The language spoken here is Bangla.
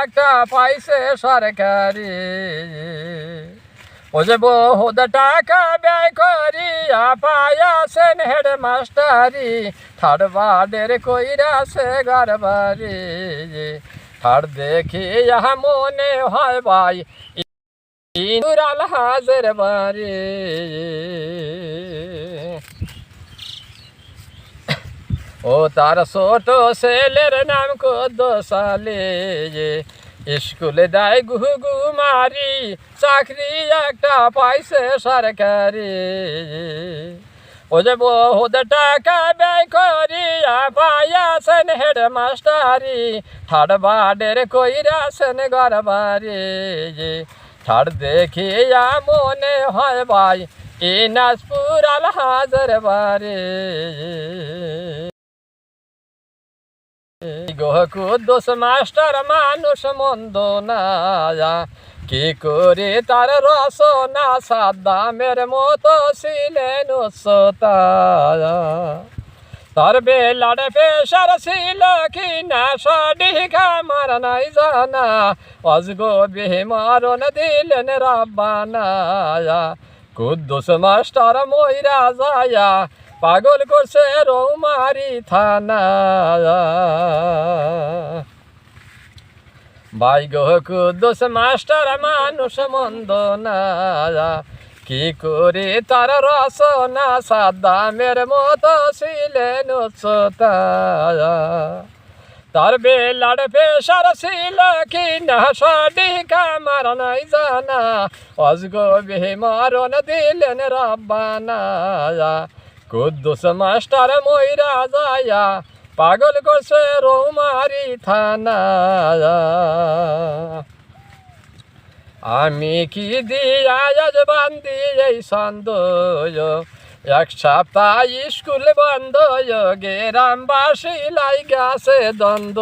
একটা পাইছে সরকারি। ও যে বহুত টাকা ব্যয় করিয়া পায়াছেন হেড মাস্টারি থার্ড বার্ডের কইরাছে গরবারি দেখি ইহা মনে হয় ভাই ইন্দুরাল হাজের বাড়ি। ও তার ছোট ছেলের নাম কদ সালে স্কুলে দেয় গুহু মারি, চাকরি একটা পাইছে সরকারি। ও যে বহুত টাকা ব্যয় করিয়া পাইয়াছেন হেড মাস্টারি থার্ড বার্ডের কইরাছেন গরবারি থার্ড দেখিয়া মনে হয় ভাই, এ নাজপুর আল হাজার বারে গহকু দোষ মাস্টার মানুষ মন্দ না কি করে তার রসনা সাদ্দামের মতো ছিলেন উচ্চতা তার বেলার পেশার ছিল কি না সঠিক আমার নাই জানা। অজগো বিমারণ দিলেন রাব্বানা কুদ্দুস মাস্টার ময়রা যায়া পাগল করছে রৌমারি থানা। ভাই কুদ্দুস মাস্টার, মানুষ মন্দ না। কি করে তার রসনা সাদ্দামের মতো ছিলেন উচ্চতা। তার বেলার পেশার ছিল কি না, সঠিক আমার নাই জানা। অজগো বিমারণ দিলেন রাব্বানা। কুদ্দুস মাস্টার ময়রা যায়া পাগল করছে রৌমারি থানা। আমি কি দিয়া বান্দি এই সন্দয় এক সপ্তাহ স্কুল বন্ধ, গেরামবাসী লাই গেছে দ্বন্দ্ব।